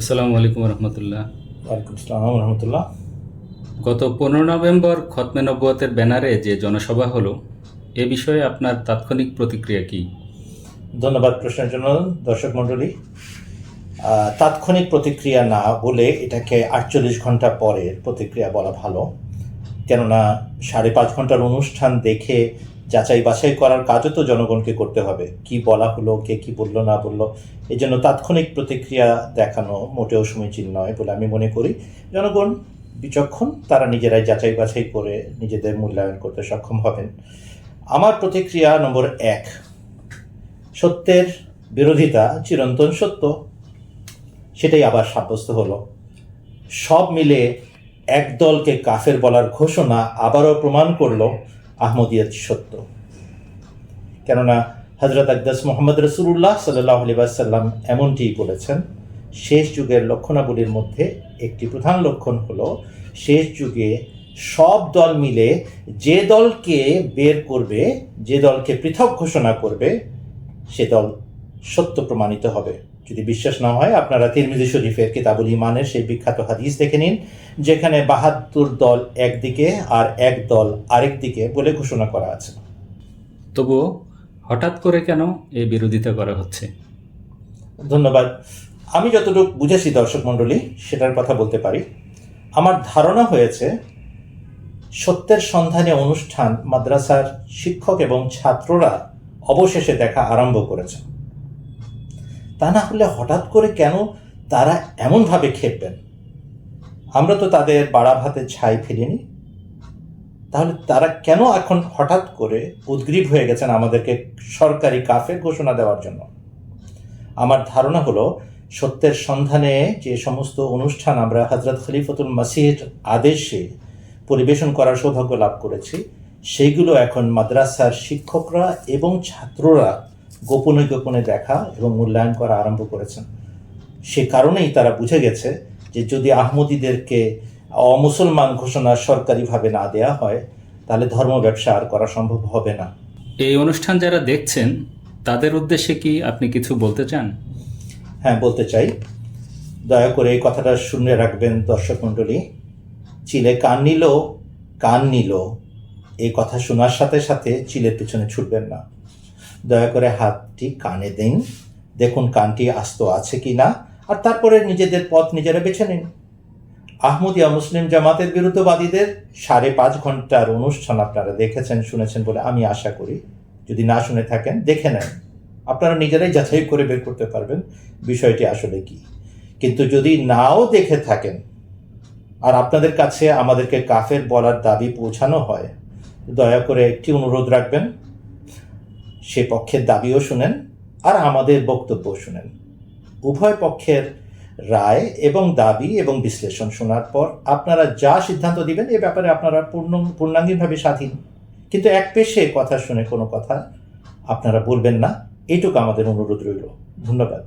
আসসালামু আলাইকুম রহমতুল্লাহ। ওয়ালাইকুম আসসালাম রহমতুল্লাহ। গত পনেরো নভেম্বর খতমে নব্বতের ব্যানারে যে জনসভা হলো এ বিষয়ে আপনার তাৎক্ষণিক প্রতিক্রিয়া কি? ধন্যবাদ প্রশ্নের জন্য দর্শক মণ্ডলী। তাৎক্ষণিক প্রতিক্রিয়া না বলে এটাকে আটচল্লিশ ঘণ্টা পরের প্রতিক্রিয়া বলা ভালো। কেননা সাড়ে পাঁচ ঘণ্টার অনুষ্ঠান দেখে যাচাই বাছাই করার কাজও তো জনগণকে করতে হবে। কি বলা হলো, কে কি বলল, না বলল এই জন্য তাৎক্ষণিক প্রতিক্রিয়া দেখানো মোটেও সমীচীন নয় বলে আমি মনে করি। জনগণ বিচক্ষণ, তারা নিজেরাই যাচাই বাছাই করে নিজেদের মূল্যায়ন করতে সক্ষম হবেন। আমার প্রতিক্রিয়া নম্বর এক, সত্যের বিরোধিতা চিরন্তন সত্য, সেটাই আবার সাব্যস্ত হলো। সব মিলে একদলকে কাফের বলার ঘোষণা আবারও প্রমাণ করল আহমদিয়াত সত্য। কেননা হজরত আকদাস মোহাম্মদ রসুল্লাহ সাল্লাহ আলিবাসাল্লাম এমনটিই বলেছেন, শেষ যুগের লক্ষণাবলীর মধ্যে একটি প্রধান লক্ষণ হলো, শেষ যুগে সব দল মিলে যে দলকে বের করবে, যে দলকে পৃথক ঘোষণা করবে, সে দল সত্য প্রমাণিত হবে। যদি বিশ্বাস না হয় আপনারা তিরমিজি শরীফের কিতাবুল ইমানের সেই বিখ্যাত হাদিস দেখে নিন যেখানে বাহাত্তর দল একদিকে আর এক দল আরেক দিকে বলে ঘোষণা করা আছে। তবুও হঠাৎ করে কেন এই বিরোধিতা করা হচ্ছে? ধন্যবাদ। আমি যতটুকু বুঝেছি দর্শক মণ্ডলী সেটার কথা বলতে পারি। আমার ধারণা হয়েছে সত্যের সন্ধানে অনুষ্ঠান মাদ্রাসার শিক্ষক এবং ছাত্ররা অবশেষে দেখা আরম্ভ করেছে। তা না হলে হঠাৎ করে কেন তারা এমনভাবে খেপবেন? আমরা তো তাদের বাড়া ভাতে ছাই ফেলিনি। তাহলে তারা কেন এখন হঠাৎ করে উদ্গ্রীব হয়ে গেছেন আমাদেরকে সরকারি কাফের ঘোষণা দেওয়ার জন্য? আমার ধারণা হলো, সত্যের সন্ধানে যে সমস্ত অনুষ্ঠান আমরা হজরত খলিফতুল মাসিহের আদেশে পরিবেশন করার সৌভাগ্য লাভ করেছি, সেইগুলো এখন মাদ্রাসার শিক্ষকরা এবং ছাত্ররা গোপনে গোপনে দেখা এবং মূল্যায়ন করা আরম্ভ করেছেন। সে কারণেই তারা বুঝে গেছে যে যদি আহমদীদেরকে অমুসলমান ঘোষণা সরকারিভাবে না দেয়া হয় তাহলে ধর্ম ব্যবসা আর করা সম্ভব হবে না। এই অনুষ্ঠান যারা দেখছেন তাদের উদ্দেশ্যে কি আপনি কিছু বলতে চান? হ্যাঁ বলতে চাই। দয়া করে এই কথাটা শুনে রাখবেন দর্শক মণ্ডলী। চিলে কান নিল কান নিল। এই কথা শোনার সাথে সাথে চিলের পিছনে ছুটবেন না। দয়া করে হাতটি কানে দিন। দেখুন কানটি আস্ত আছে কি না আর তারপরে নিজেদের পথ নিজেরা বেছে নিন। আহমদিয়া মুসলিম জামাতের বিরুদ্ধবাদীদের সাড়ে পাঁচ ঘণ্টার অনুষ্ঠান আপনারা দেখেছেন, শুনেছেন বলে আমি আশা করি। যদি না শুনে থাকেন, দেখে নেন। আপনারা নিজেরাই যাচাই করে বের করতে পারবেন বিষয়টি আসলে কি। কিন্তু যদি নাও দেখে থাকেন, আর আপনাদের কাছে আমাদেরকে কাফের বলার দাবি পৌঁছানো হয়, দয়া করে একটি অনুরোধ রাখবেন। সে পক্ষের দাবিও শুনেন আর আমাদের বক্তব্য শুনেন। উভয় পক্ষের রায় এবং দাবি এবং বিশ্লেষণ শোনার পর আপনারা যা সিদ্ধান্ত দিবেন এ ব্যাপারে আপনারা পূর্ণ পূর্ণাঙ্গিকভাবে স্বাধীন। কিন্তু এক পেশে কথা শুনে কোনো কথা আপনারা বলবেন না এইটুকু আমাদের অনুরোধ রইল। ধন্যবাদ।